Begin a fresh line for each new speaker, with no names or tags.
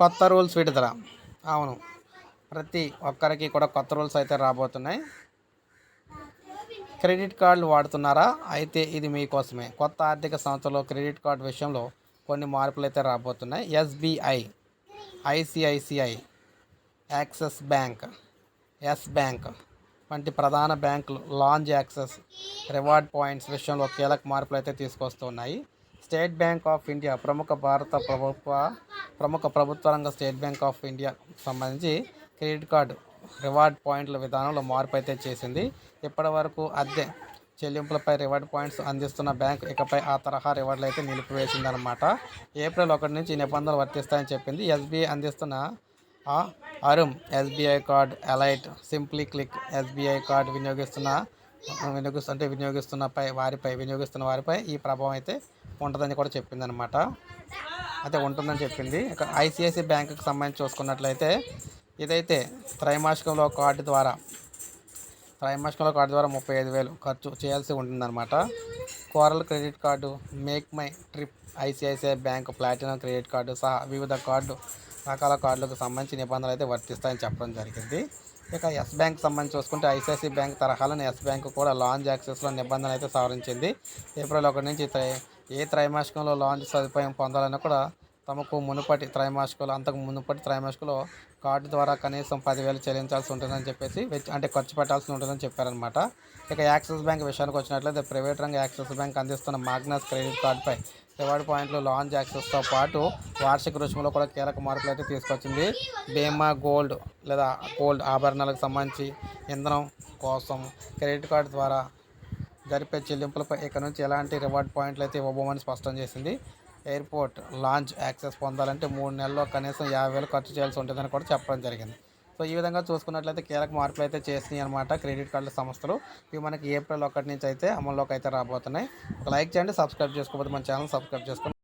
కొత్త రూల్స్ విడుదల. అవును. ప్రతి ఒక్కరికి కూడా కొత్త రూల్స్ అయితే రాబోతున్నాయి. క్రెడిట్ కార్డులు వాడుతున్నారా? అయితే ఇది మీకోసమే. కొత్త ఆర్థిక సంస్థలో క్రెడిట్ కార్డు విషయంలో కొన్ని మార్పులు అయితే రాబోతున్నాయి. SBI ICICI Axis bank Yes bank వంటి ప్రధాన బ్యాంకులు లాంజ్ యాక్సెస్ రివార్డ్ పాయింట్స్ విషయంలో కీలక మార్పులు అయితే తీసుకొస్తున్నాయి. స్టేట్ బ్యాంక్ ఆఫ్ ఇండియా ప్రముఖ భారత ప్రభుత్వ ప్రముఖ ప్రభుత్వ రంగ స్టేట్ బ్యాంక్ ఆఫ్ ఇండియా సంబంధించి క్రెడిట్ కార్డు రివార్డ్ పాయింట్ల విధానంలో మార్పు అయితే చేసింది. ఇప్పటి వరకు అద్దె చెల్లింపులపై రివార్డ్ పాయింట్స్ అందిస్తున్న బ్యాంక్ ఇకపై ఆ తరహా రివార్డులు అయితే నిలిపివేసిందనమాట ఏప్రిల్ ఒకటి నుంచి నిబంధనలు వర్తిస్తాయని చెప్పింది. ఎస్బీఐ అందిస్తున్న ఆ Aurum SBI card Elite Simply Click SBI card వినియోగిస్తున్న వినియోగిస్తుంటే వినియోగిస్తున్నపై వారిపై వినియోగిస్తున్న వారిపై ఈ ప్రభావం అయితే ఉంటుందని కూడా చెప్పిందనమాట. అయితే ఉంటుందని చెప్పింది. ఇక ఐసిఐసి బ్యాంకుకి సంబంధించి చూసుకున్నట్లయితే ఇదైతే త్రైమాసికంలో కార్డు ద్వారా త్రైమాసికంలో కార్డు ద్వారా ముప్పై ఐదు వేలు ఖర్చు చేయాల్సి ఉంటుందన్నమాట. Coral credit card make my trip ICICI bank platinum credit card సహా వివిధ కార్డు రకాల కార్డులకు సంబంధించి నిబంధనలు అయితే వర్తిస్తాయని చెప్పడం జరిగింది. ఇక ఎస్ బ్యాంక్ సంబంధించి చూసుకుంటే ఐసిఐసి బ్యాంక్ తరహాలోనే ఎస్ బ్యాంక్ కూడా లాంజ్ యాక్సెస్లో నిబంధనలు అయితే సవరించింది. ఏప్రిల్ ఒకటి నుంచి ఏ త్రైమాసికంలో లాంజ్ సదుపాయం పొందాలన్నా కూడా తమకు మునుపటి త్రైమాసికలో అంతకు మునుపటి త్రైమాసికలో కార్డు ద్వారా కనీసం పదివేలు చెల్లించాల్సి ఉంటుందని చెప్పేసి అంటే ఖర్చు పెట్టాల్సి ఉంటుందని చెప్పారనమాట ఇక యాక్సిస్ బ్యాంక్ విషయానికి వచ్చినట్లయితే ప్రైవేట్ రంగ యాక్సిస్ బ్యాంక్ అందిస్తున్న మాగ్నస్ క్రెడిట్ కార్డుపై రివార్డ్ పాయింట్లు లాంచ్ యాక్సెస్తో పాటు వార్షిక రుసుములో కూడా కీలక మార్పులు అయితే తీసుకొచ్చింది. బీమా గోల్డ్ లేదా గోల్డ్ ఆభరణాలకు సంబంధించి ఇంధనం కోసం క్రెడిట్ కార్డు ద్వారా జరిపే చెల్లింపులపై ఇక నుంచి ఎలాంటి రివార్డ్ పాయింట్లు అయితే ఇవ్వబోమని స్పష్టం చేసింది. ఎయిర్పోర్ట్ లాంచ్ యాక్సెస్ పొందాలంటే మూడు నెలల్లో కనీసం యాభై వేలు ఖర్చు చేయాల్సి ఉంటుందని కూడా చెప్పడం జరిగింది. సో ఈ విధంగా చూసుకున్నట్లయితే కీలక మార్పులు అయితే చేసినాయి అనమాట క్రెడిట్ కార్డుల సంస్థలు. ఇవి మనకి ఏప్రిల్ ఒకటి నుంచి అయితే అమల్లోకి అయితే రాబోతున్నాయి. లైక్ చేయండి సబ్స్క్రైబ్ చేసుకోకపోతే మన ఛానల్ సబ్స్క్రైబ్ చేసుకోండి.